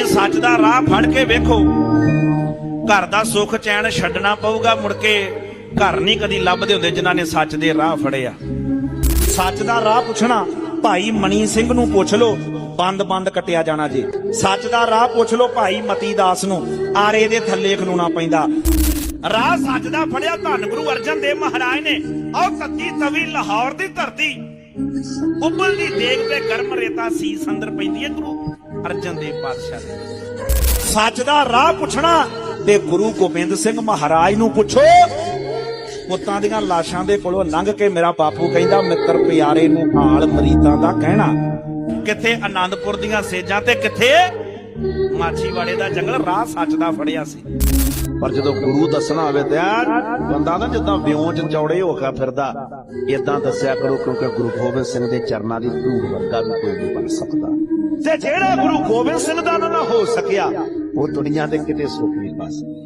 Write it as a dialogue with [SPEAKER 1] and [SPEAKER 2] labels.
[SPEAKER 1] ਤੁਸੀਂ ਸੱਚ ਦਾ ਰਾਹ ਫੜ ਕੇ ਵੇਖੋ। ਘਰ ਦਾ ਸੁੱਖ ਚੈਨ ਛੱਡਣਾ ਪਊਗਾ ਮੁੜ ਕੇ। ਘਰ ਨਹੀਂ ਕਦੀ ਲੱਭਦੇ ਹੁੰਦੇ ਜਿਨ੍ਹਾਂ ਨੇ ਸੱਚ ਦੇ ਰਾਹ ਫੜਿਆ ਸੱਚ ਦਾ ਰਾਹ ਪੁੱਛਣਾ, ਭਾਈ ਮਣੀ ਸਿੰਘ ਨੂੰ ਪੁੱਛ ਲਓ, ਬੰਦ ਬੰਦ ਕਟਿਆ ਜਾਣਾ ਜੀ। ਸੱਚ ਦਾ ਰਾਹ ਪੁੱਛ ਲਓ ਭਾਈ ਮਤੀ ਦਾਸ ਨੂੰ, ਆਰੇ ਦੇ ਥੱਲੇ ਖਲੋਣਾ ਪੈਂਦਾ। ਰਾਹ ਸੱਚ ਦਾ ਫੜਿਆ ਧੰਨ ਗੁਰੂ ਅਰਜਨ ਦੇਵ ਮਹਾਰਾਜ ਨੇ। ਆਹ ਤੱਤੀ ਤਵੀ ਲਾਹੌਰ ਦੀ ਧਰਤੀ। ਉੱਬਲ ਦੀ ਦੇਗ ਤੇ ਗਰਮ ਰੇਤਾ ਸੀਸ ਅੰਦਰ ਪੈਂਦੀ ਹੈ ਗੁਰੂ ਅਰਜਨ ਦੇਵ ਪਾਤਸ਼ਾਹ ਦੇ। ਸੱਚ ਦਾ ਰਾਹ ਪੁੱਛਣਾ ਤੇ ਗੁਰੂ ਗੋਬਿੰਦ ਸਿੰਘ ਮਹਾਰਾਜ ਨੂੰ ਪੁੱਛੋ। ਪੁੱਤਾਂ ਦੀਆਂ ਲਾਸ਼ਾਂ ਦੇ ਕੋਲੋਂ ਲੰਘ ਕੇ ਮੇਰਾ ਬਾਪੂ ਕਹਿੰਦਾ, ਮਿੱਤਰ ਪਿਆਰੇ ਨੂੰ ਹਾਲ ਮਰੀਦਾਂ ਦਾ ਕਹਿਣਾ। ਕਿੱਥੇ ਆਨੰਦਪੁਰ ਦੀਆਂ ਸੇਜਾਂ ਤੇ ਕਿੱਥੇ ਮਾਛੀਵਾੜੇ ਦਾ ਜੰਗਲ ਰਾਹ ਸੱਚ ਦਾ ਫੜਿਆ ਸੀ।
[SPEAKER 2] ਪਰ ਜਦੋਂ ਗੁਰੂ ਦੱਸਣਾ ਹੋਵੇ ਤੇ ਬੰਦਾ ਨਾ ਜਿੱਦਾਂ ਵਿਉਂ ਚ ਚੌੜੇ ਹੋ ਕੇ ਫਿਰਦਾ ਇਦਾਂ ਦੱਸਿਆ ਕਰੋ ਕਿਉਂਕਿ ਗੁਰੂ ਗੋਬਿੰਦ ਸਿੰਘ ਦੇ ਚਰਨਾਂ ਦੀ ਧੂੜ ਵਰਗਾ ਵੀ ਕੋਈ ਨਹੀਂ ਬਣ ਸਕਦਾ।
[SPEAKER 1] ਤੇ ਜਿਹੜਾ ਗੁਰੂ ਗੋਬਿੰਦ ਸਿੰਘ ਦਾ ਨਾ ਹੋ ਸਕਿਆ
[SPEAKER 2] ਉਹ ਦੁਨੀਆ ਦੇ ਕਿਤੇ ਸੁੱਖ ਨਹੀਂ ਪਾ ਸਕਦਾ।